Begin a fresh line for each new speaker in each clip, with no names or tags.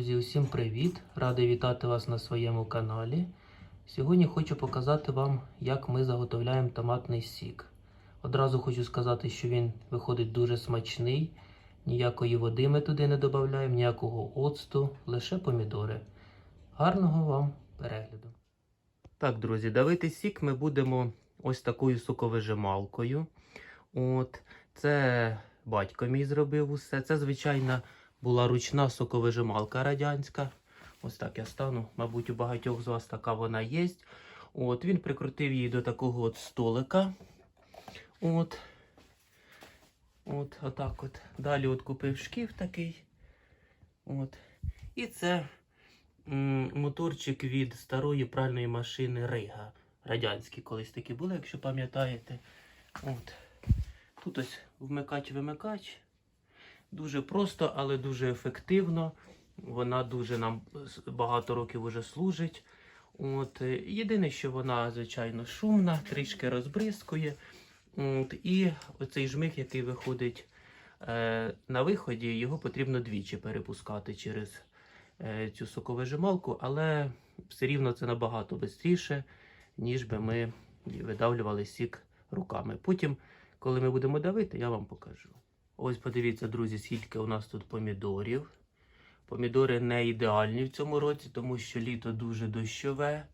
Друзі, усім привіт! Радий вітати вас на своєму каналі. Сьогодні хочу показати вам, як ми заготовляємо томатний сік. Одразу хочу сказати, що він виходить дуже смачний. Ніякої води ми туди не додаємо, ніякого оцту, лише помідори. Гарного вам перегляду! Так, друзі, давити сік ми будемо ось такою соковижималкою. От, це батько мій зробив усе. Це звичайна була ручна соковижималка радянська. Ось так я стану. Мабуть, у багатьох з вас така вона є. От, він прикрутив її до такого от столика. От. От, отак от. Далі от купив шкіф такий. От. І це моторчик від старої пральної машини Рига. Радянські колись такі були, якщо пам'ятаєте. От. Тут ось вмикач-вимикач. Дуже просто, але дуже ефективно. Вона дуже нам багато років уже служить. От, е, єдине, що вона, звичайно, шумна, трішки розбризкує. От, і оцей жмих, який виходить е, на виході, його потрібно двічі перепускати через е, цю соковижималку, але все рівно це набагато швидше, ніж би ми видавлювали сік руками. Потім, коли ми будемо давити, я вам покажу. Ось подивіться, друзі, скільки у нас тут помідорів. Помідори не ідеальні в цьому році, тому що літо дуже дощове.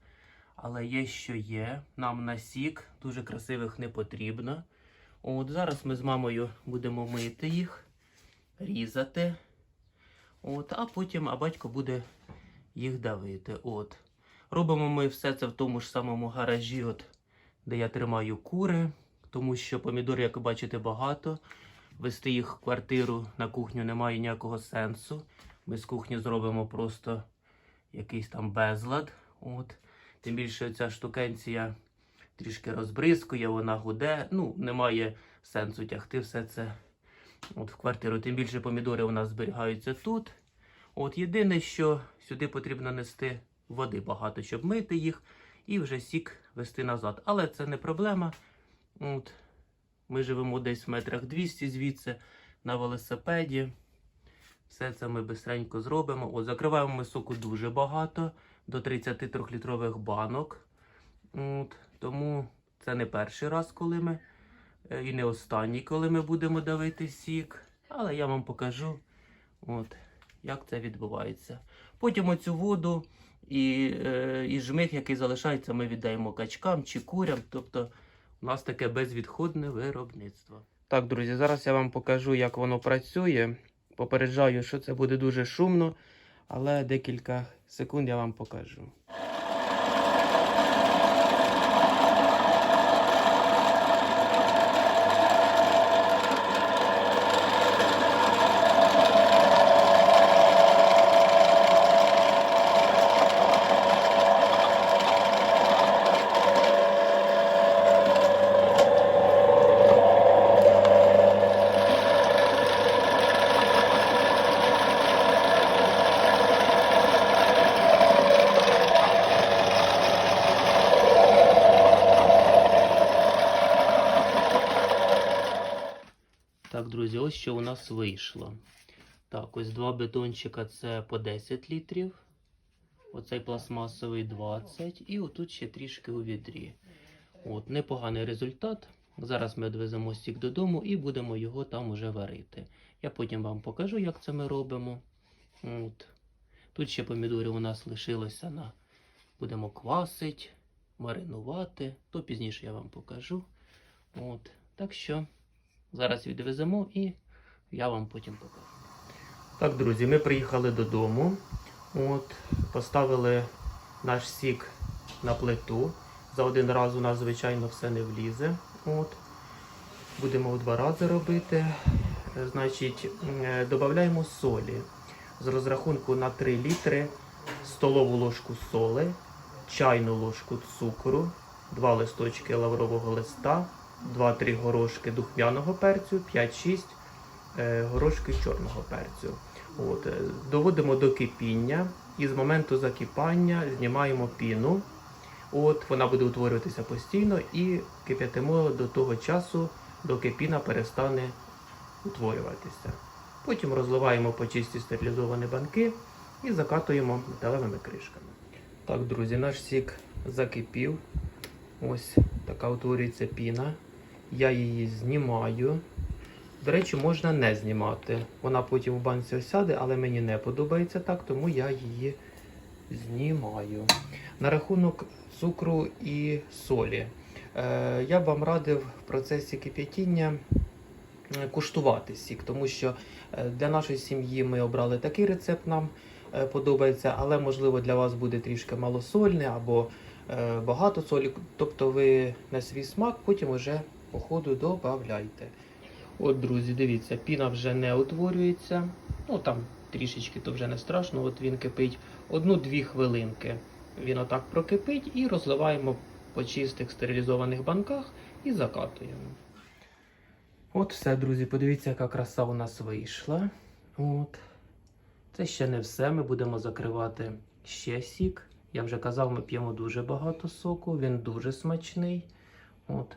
Але є, що є. Нам на сік дуже красивих не потрібно. От зараз ми з мамою будемо мити їх, різати. От, а потім а батько буде їх давити. От. Робимо ми все це в тому ж самому гаражі, от, де я тримаю кури, тому що помідор, як ви бачите, багато. Вести їх в квартиру на кухню немає ніякого сенсу. Ми з кухні зробимо просто якийсь там безлад. От. Тим більше ця штукенція трішки розбризкує, вона гуде. Ну, немає сенсу тягти все це от, в квартиру. Тим більше помідори у нас зберігаються тут. От єдине, що сюди потрібно нести води багато, щоб мити їх, і вже сік вести назад. Але це не проблема. От. Ми живемо десь в метрах 200 звідси на велосипеді. Все це ми бистренько зробимо. От, закриваємо ми соку дуже багато, до 33-літрових банок. От, тому це не перший раз, коли ми, е, і не останній, коли ми будемо давити сік. Але я вам покажу, от, як це відбувається. Потім оцю воду і, е, і жмих, який залишається, ми віддаємо качкам чи курям. Тобто у нас таке безвідходне виробництво. Так, друзі, зараз я вам покажу, як воно працює. Попереджаю, що це буде дуже шумно, але декілька секунд я вам покажу. Так, друзі, ось що у нас вийшло. Так, ось два бетончика це по 10 літрів. Оцей пластмасовий 20. І отут ще трішки у відрі. От, непоганий результат. Зараз ми відвеземо стік додому і будемо його там уже варити. Я потім вам покажу, як це ми робимо. От. Тут ще помідори у нас лишилося на. Будемо квасити, маринувати. То пізніше я вам покажу. От. Так що. Зараз відвеземо і я вам потім покажу. Так, друзі, ми приїхали додому. От, поставили наш сік на плиту. За один раз у нас, звичайно, все не влізе. От. Будемо в два рази робити. Значить, е, додаємо солі. З розрахунку на 3 літри столову ложку соли, чайну ложку цукру, 2 листочки лаврового листа, 2-3 горошки духмяного перцю, 5-6 е, горошки чорного перцю. От, е, доводимо до кипіння і з моменту закипання знімаємо піну. От, вона буде утворюватися постійно і кип'ятимо до того часу, доки піна перестане утворюватися. Потім розливаємо по чисті стерилізовані банки і закатуємо металевими кришками. Так, друзі, наш сік закипів. Ось така утворюється піна. Я її знімаю. До речі, можна не знімати. Вона потім у банці осяде, але мені не подобається так, тому я її знімаю. На рахунок цукру і солі. Е, я б вам радив в процесі кип'ятіння е, куштувати сік, тому що е, для нашої сім'ї ми обрали такий рецепт, нам е, подобається, але можливо для вас буде трішки малосольний або багато солі. Тобто ви на свій смак потім уже по ходу додавайте. От, друзі, дивіться, піна вже не утворюється. Ну там трішечки то вже не страшно, от він кипить одну-дві хвилинки. Він отак прокипить і розливаємо по чистих стерилізованих банках і закатуємо. От все, друзі, подивіться, яка краса у нас вийшла. От. Це ще не все. Ми будемо закривати ще сік. Я вже казав, ми п'ємо дуже багато соку, він дуже смачний. От.